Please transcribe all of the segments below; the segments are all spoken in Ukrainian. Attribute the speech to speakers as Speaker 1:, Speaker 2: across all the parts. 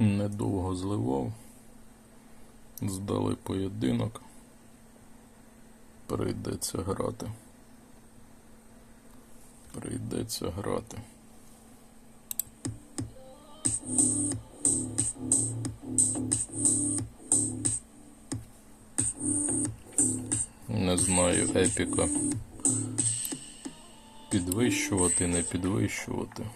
Speaker 1: Недовго зливав. Здали поєдинок. Прийдеться грати. Прийдеться грати. Не знаю епіка. Підвищувати, не підвищувати.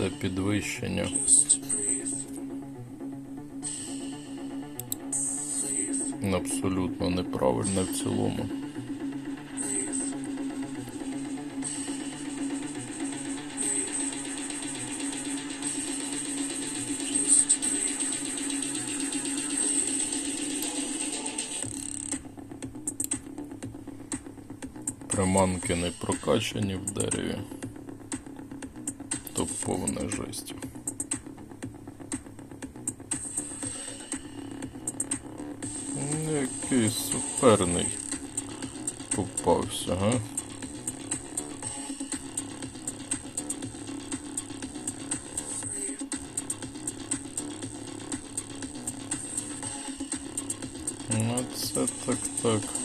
Speaker 1: Це підвищення. Абсолютно неправильне в цілому. Приманки не прокачані в дереві. Повна жесть. Який суперний попався, га? Ну це так так.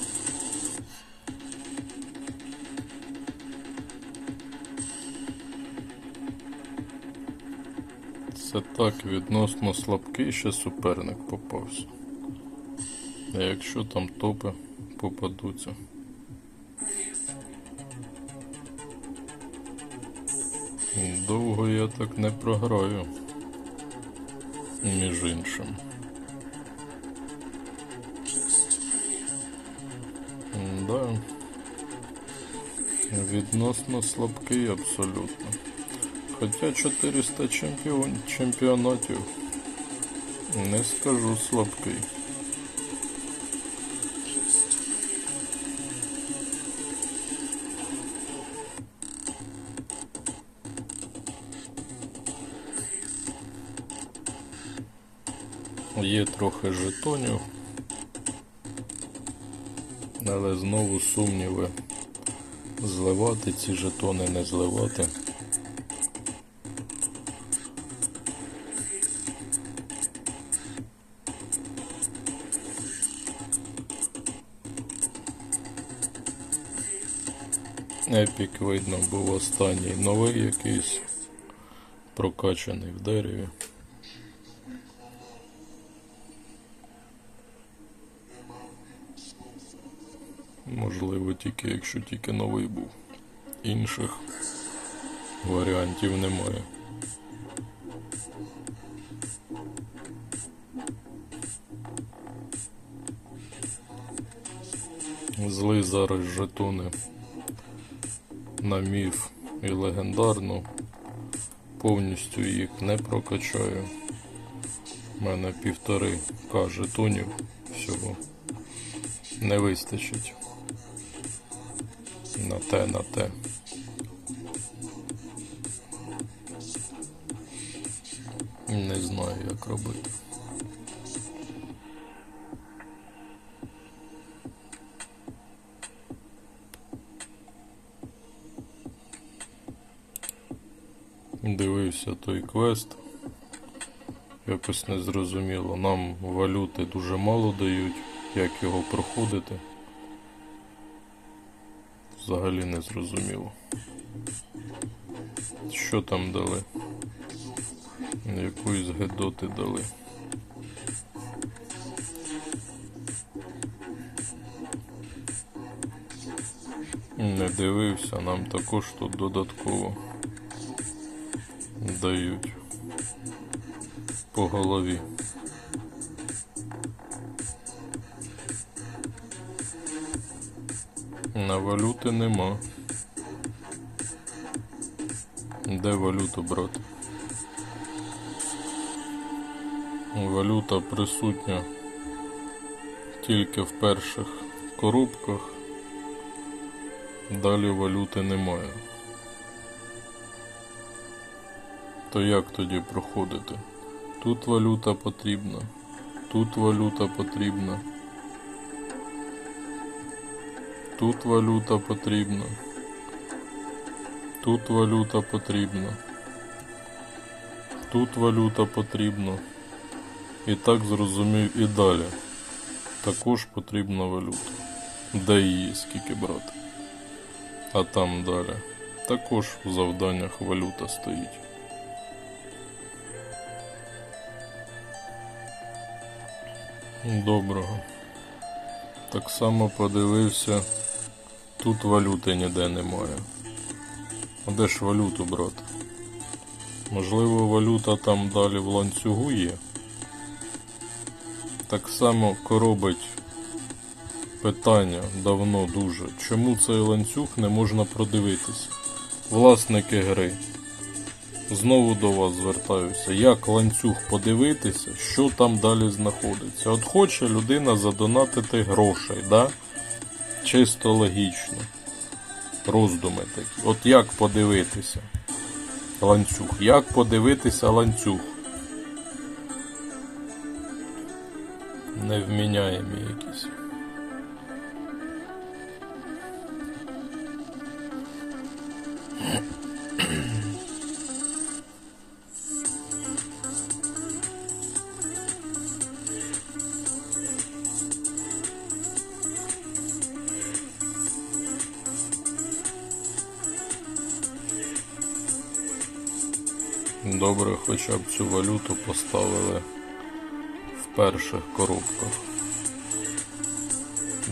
Speaker 1: Так відносно слабкий ще суперник попався. А якщо там топи попадуться. Довго я так не програю. Між іншим. Да. Відносно слабкий абсолютно. Хоча 400 чемпіон... чемпіонатів не скажу слабкий. Є трохи жетонів, але знову сумніви зливати ці жетони, не зливати. Епік видно був останній новий якийсь прокачаний в дереві. Можливо, тільки якщо тільки новий був. Інших варіантів немає. Зли зараз жетони на міф і легендарну. Повністю їх не прокачаю. У мене півтори К жетонів всього. Не вистачить. На те, на те. Не знаю, як робити. Дивився той квест. Якось не зрозуміло. Нам валюти дуже мало дають, як його проходити. Взагалі не зрозуміло. Що там дали? Якоїсь гедоти дали. Не дивився, нам також тут додатково дають по голові. На валюти нема. Де валюту брати? Валюта присутня тільки в перших коробках. Далі валюти немає. То як тоді проходити? Тут валюта потрібна, тут валюта потрібна. Тут валюта потрібна. Тут валюта потрібна. Тут валюта потрібна. І так зрозумів і далі. Також потрібна валюта. Де її скільки брати. А там далі. Також в завданнях валюта стоїть. Доброго. Так само подивився. Тут валюти ніде немає. А де ж валюту брати? Можливо, валюта там далі в ланцюгу є. Так само коробить питання давно дуже. Чому цей ланцюг не можна продивитися? Власники гри. Знову до вас звертаюся. Як ланцюг подивитися, що там далі знаходиться? От хоче людина задонатити грошей, да? Чисто логічно. Роздуми такі. От як подивитися? Ланцюг. Як подивитися ланцюг? Невміняємі якісь. Добре, хоча б цю валюту поставили в перших коробках.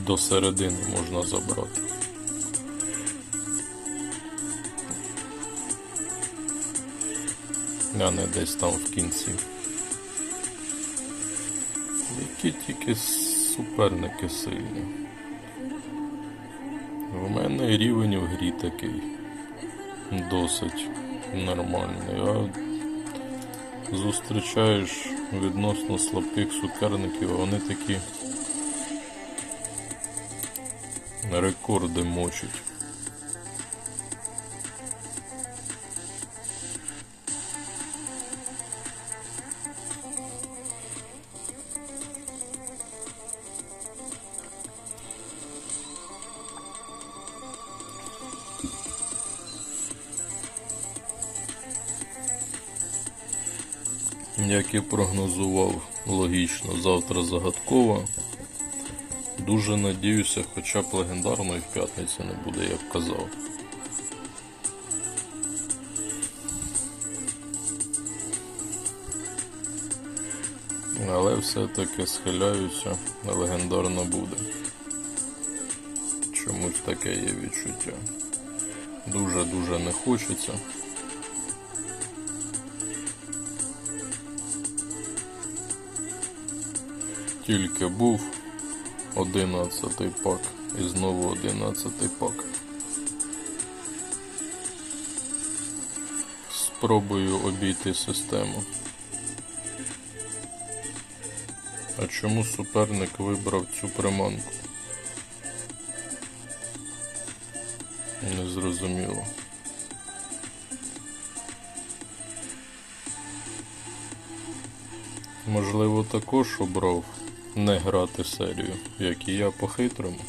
Speaker 1: До середини можна забрати. А не десь там в кінці. Які тільки суперники сильні. У мене рівень в грі такий досить нормальний. А зустрічаєш відносно слабких суперників, а вони такі рекорди мочать. Як і прогнозував логічно, завтра загадкова. Дуже надіюся, хоча б легендарної в п'ятницю не буде, як казав. Але все-таки схиляюся, легендарно буде. Чомусь таке є відчуття. Дуже-дуже не хочеться. Тільки був одинадцятий пак і знову одинадцятий пак. Спробую обійти систему. А чому суперник вибрав цю приманку? Незрозуміло. Можливо, також обрав не грати серію, як і я по-хитрому.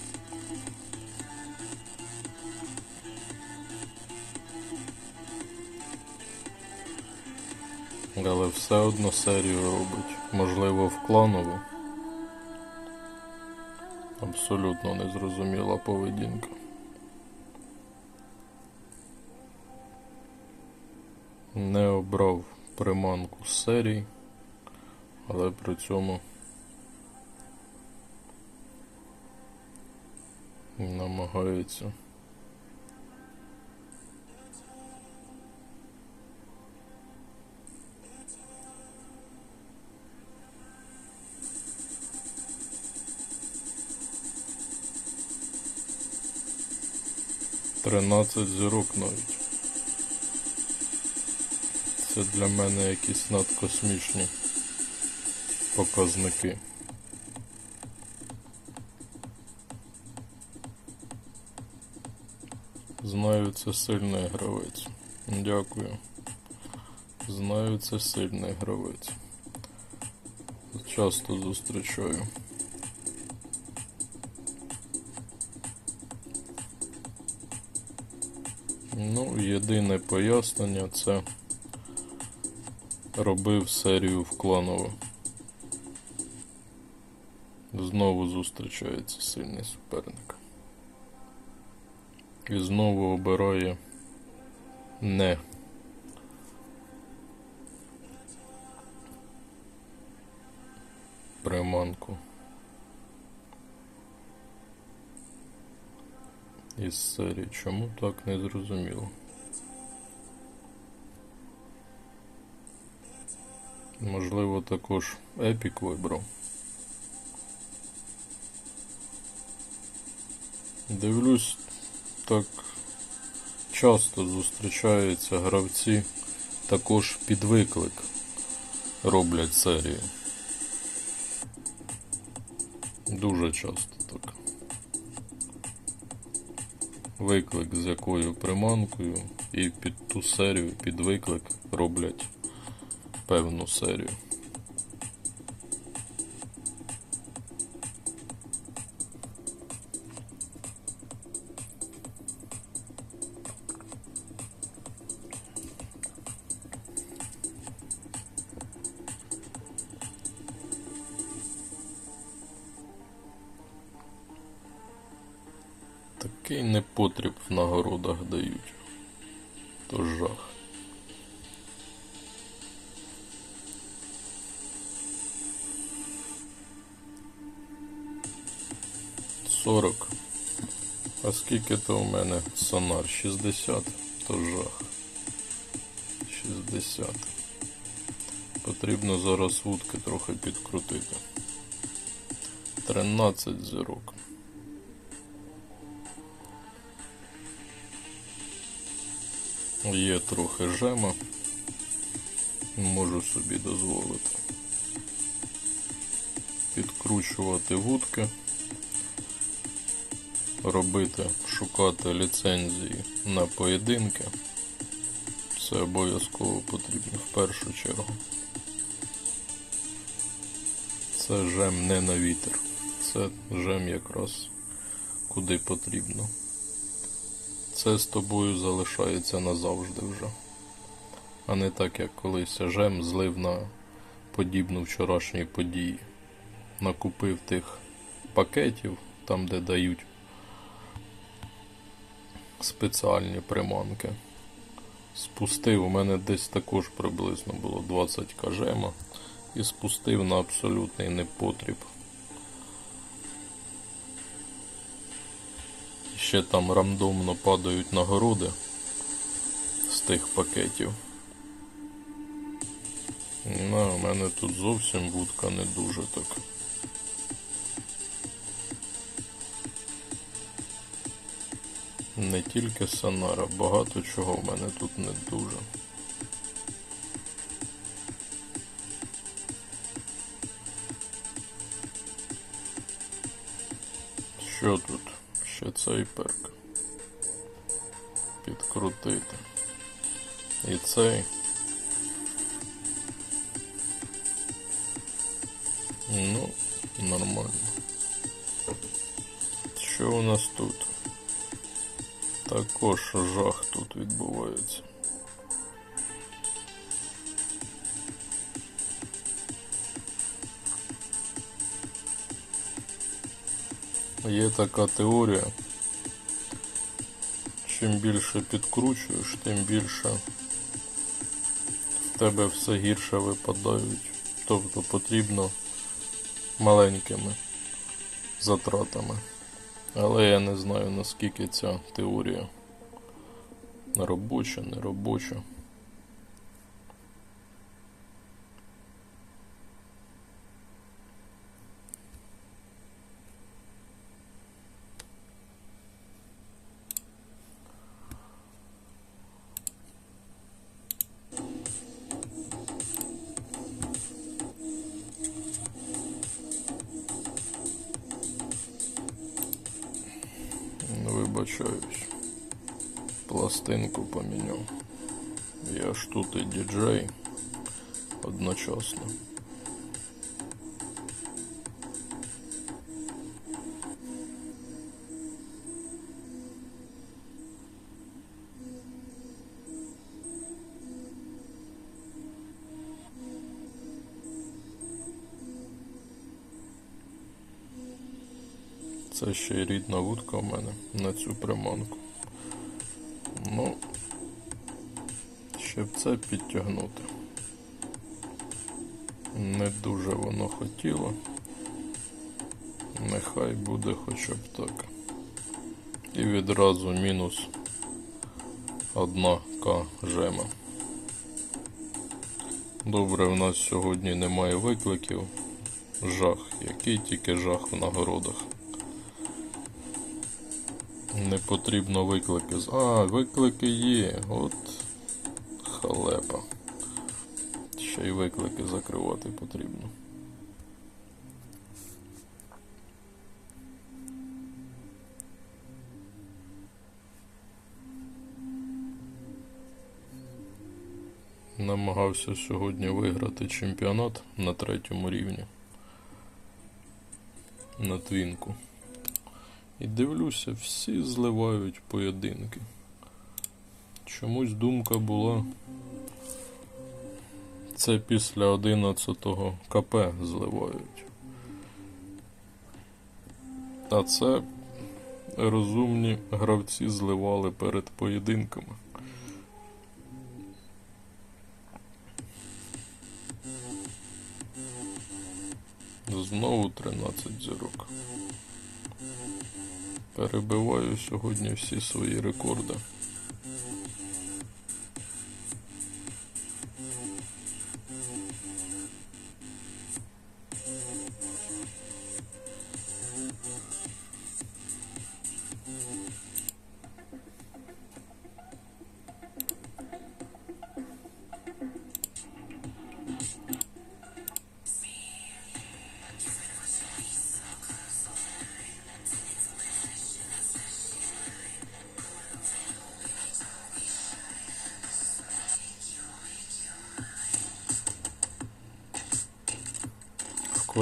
Speaker 1: Але все одно серію робить. Можливо, в кланову. Абсолютно незрозуміла поведінка. Не обрав приманку з серії, але при цьому намагається. Тринадцять зірок навіть. Це для мене якісь надкосмічні показники. Це сильний гравець. Дякую. Знаю, це сильний гравець. Часто зустрічаю. Ну, єдине пояснення це робив серію в кланову. Знову зустрічається сильний суперник. І знову обирає не. Приманку. Із серії. Чому так не зрозуміло? Можливо, також епік вибрав. Дивлюсь, так часто зустрічаються гравці, також під виклик роблять серію. Дуже часто так. Виклик з якою приманкою і під ту серію, під виклик роблять певну серію. Непотріб в нагородах дають. То жах. Сорок. А скільки то у мене сонар? 60? То жах. 60. Потрібно зараз вудки трохи підкрутити. 13 зірок. Є трохи жема. Можу собі дозволити. Підкручувати вудки. Робити, шукати ліцензії на поєдинки. Це обов'язково потрібно в першу чергу. Це жем не на вітер. Це жем якраз куди потрібно. Це з тобою залишається назавжди вже. А не так, як колись жем злив на подібну вчорашній події. Накупив тих пакетів, там де дають спеціальні приманки. Спустив, у мене десь також приблизно було 20 кажема і спустив на абсолютний непотріб. Ще там рандомно падають нагороди з тих пакетів. Ну, у мене тут зовсім вудка не дуже так. Не тільки Санара, багато чого в мене тут не дуже. Що тут? Ще цей перк. Підкрутити. І цей. Ну, нормально. Що у нас тут? Також жах тут відбувається. Є така теорія. Чим більше підкручуєш, тим більше в тебе все гірше випадають. Тобто потрібно маленькими затратами. Але я не знаю наскільки ця теорія робоча, не робоча. пластинку поменял. Я ж тут и диджей одночасно. Це ще й рідна вудка в мене на цю приманку. Ну, щоб це підтягнути. Не дуже воно хотіло. Нехай буде хоча б так. І відразу мінус одна К жема. Добре, в нас сьогодні немає викликів. Жах. Який тільки жах в нагородах. Не потрібно виклики. А, виклики є. От халепа. Ще й виклики закривати потрібно. Намагався сьогодні виграти чемпіонат на третьому рівні. На твінку. І дивлюся, всі зливають поєдинки. Чомусь думка була. Це після 11-го КП зливають. А це розумні гравці зливали перед поєдинками. Знову 13 зірок. Перебиваю сьогодні всі свої рекорди.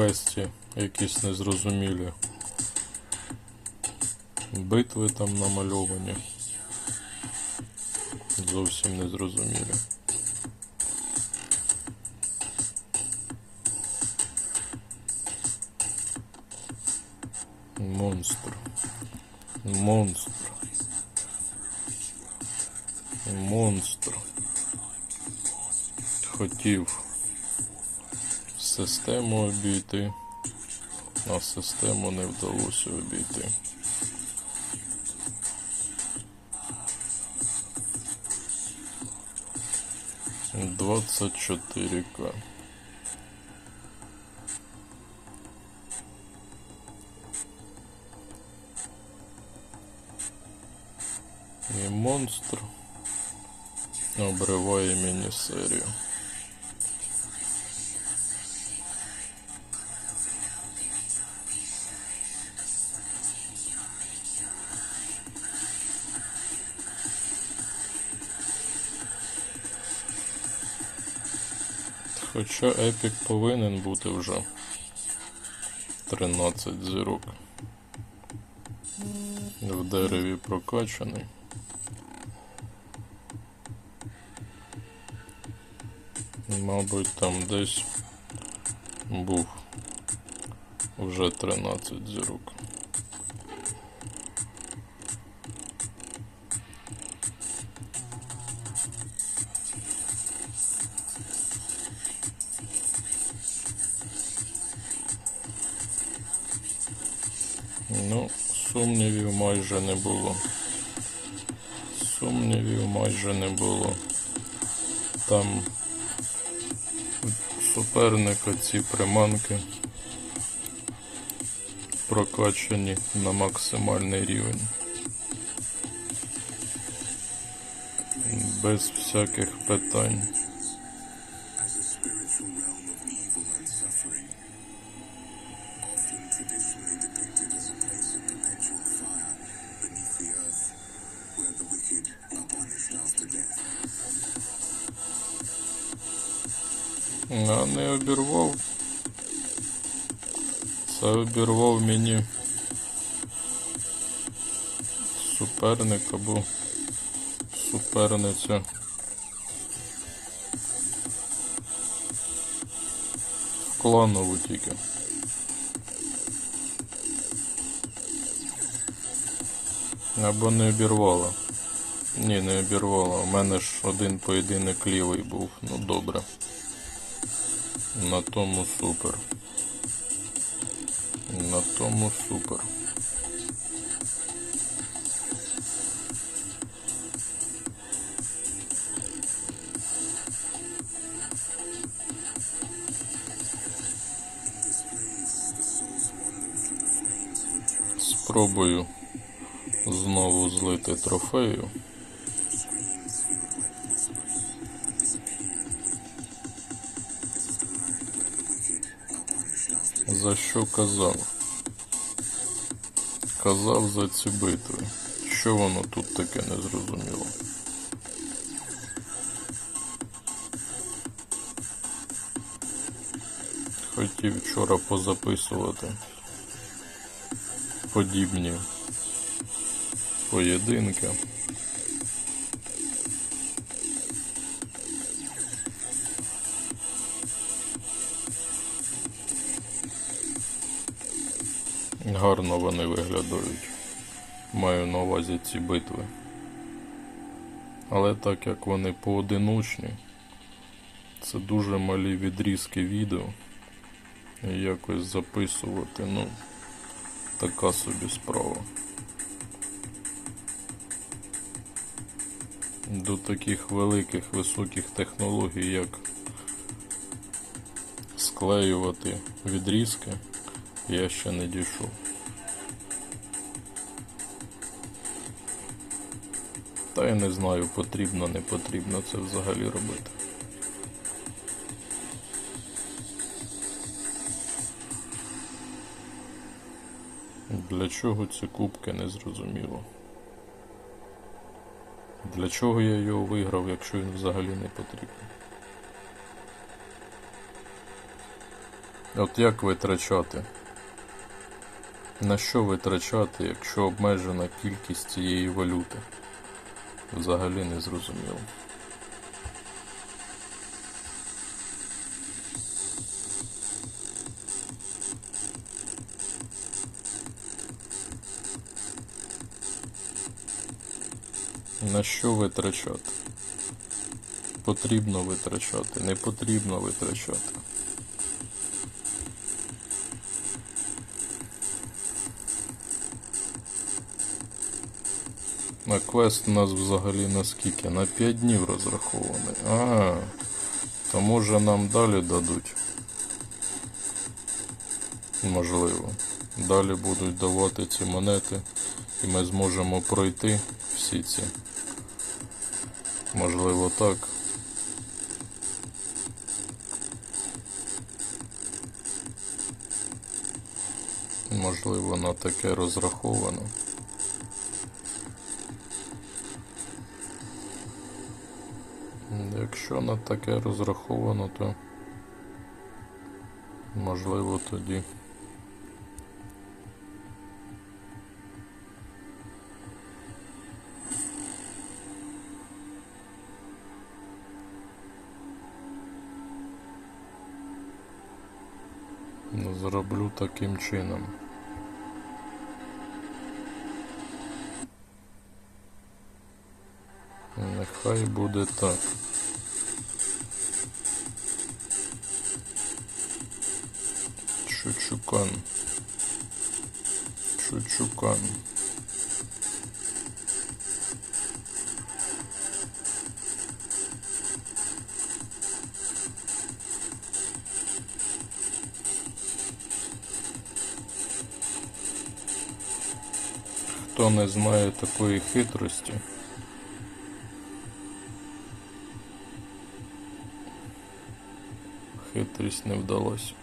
Speaker 1: Квесті якісь незрозумілі битви там намальовані. Зовсім незрозумілі. Монстр. Монстр. Монстр. Хотів систему обійти, а систему не вдалося обійти. Двадцять чотири К. І монстр обриває міні-серію. Хоча епік повинен бути вже 13 зірок. В дереві прокачаний. Мабуть, там десь був вже 13 зірок. Майже не було. Сумнівів майже не було. Там суперника ці приманки прокачані на максимальний рівень. Без всяких питань. А не обірвав. Це обірвав мені суперник або суперниця. Кланову тільки. Або не обірвала. Ні, не обірвала. У мене ж один поєдинок лівий був. Ну добре. На тому супер. На тому супер. Спробую знову злити трофею. За що казав? Казав за ці битви. Що воно тут таке незрозуміло? Хотів вчора позаписувати подібні поєдинки. Гарно вони виглядають. Маю на увазі ці битви. Але так як вони поодиночні, це дуже малі відрізки відео. І якось записувати, ну, така собі справа. До таких великих високих технологій, як склеювати відрізки, я ще не дійшов. Та я не знаю, потрібно, не потрібно це взагалі робити. Для чого ці кубки не зрозуміло. Для чого я його виграв, якщо він взагалі не потрібен? От як витрачати? На що витрачати, якщо обмежена кількість цієї валюти? Взагалі не зрозуміло. На що витрачати? Потрібно витрачати, не потрібно витрачати. На квест у нас взагалі на скільки? На 5 днів розрахований. А, то може нам далі дадуть. Можливо. Далі будуть давати ці монети, і ми зможемо пройти всі ці. Можливо, так. Можливо, на таке розраховано. Якщо на таке розраховано, то можливо тоді. Зроблю таким чином. Нехай буде так. Чучукан. Чучукан. Хто не знає такої хитрості, хитрість не вдалася.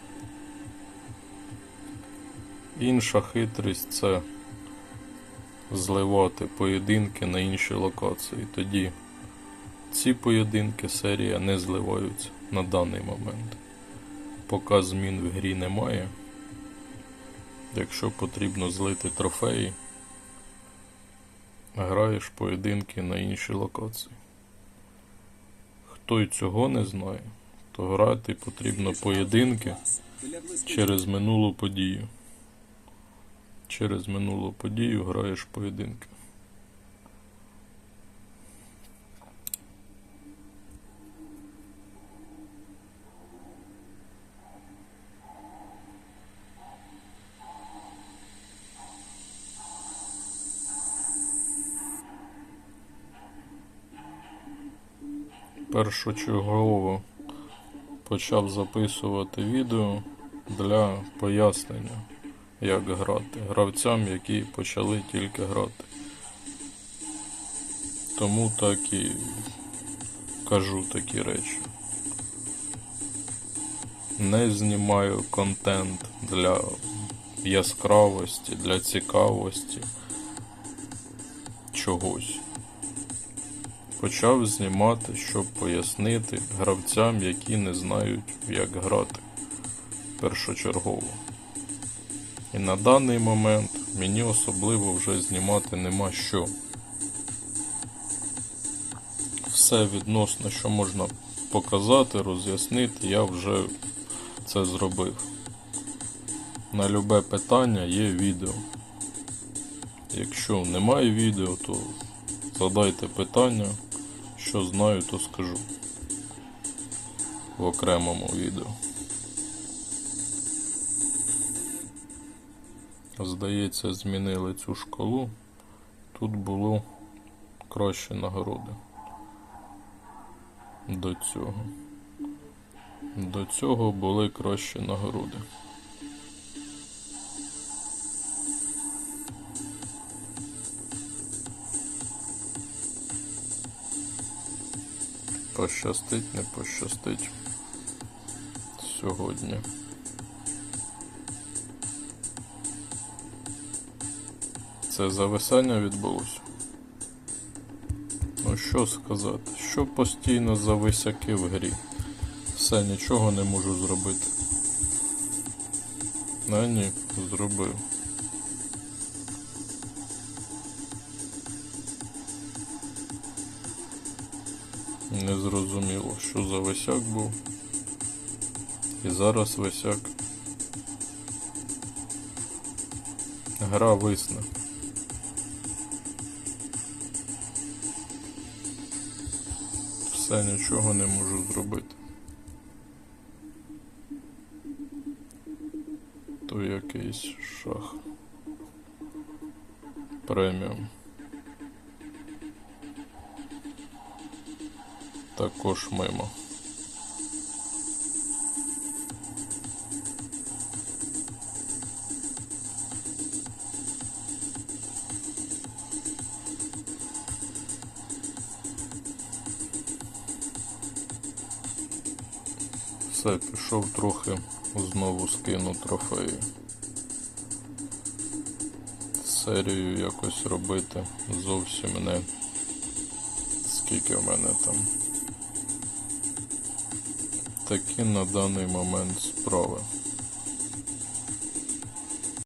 Speaker 1: Інша хитрість це зливати поєдинки на інші локації. Тоді ці поєдинки серія не зливаються на даний момент. Поки змін в грі немає. Якщо потрібно злити трофеї, граєш поєдинки на інші локації. Хто й цього не знає, то грати потрібно поєдинки через минулу подію через минулу подію граєш поєдинки. Першочергово почав записувати відео для пояснення як грати гравцям, які почали тільки грати. Тому так і кажу такі речі. Не знімаю контент для яскравості, для цікавості чогось. Почав знімати, щоб пояснити гравцям, які не знають, як грати першочергово. І на даний момент мені особливо вже знімати нема що. Все відносно, що можна показати, роз'яснити, я вже це зробив. На любе питання є відео. Якщо немає відео, то задайте питання, що знаю, то скажу в окремому відео. Здається, змінили цю шкалу. Тут було кращі нагороди. До цього. До цього були кращі нагороди. Пощастить, не пощастить сьогодні. Це зависання відбулося. Ну що сказати? Що постійно зависяки в грі? Все, нічого не можу зробити. А ні, зробив. Не зрозуміло, що за висяк був. І зараз висяк. Гра висне. Все нічого не можу зробити. То якийсь шах. Преміум. Також мимо. Все, пішов трохи знову скину трофеї. Серію якось робити зовсім не скільки в мене там. Такі на даний момент справи.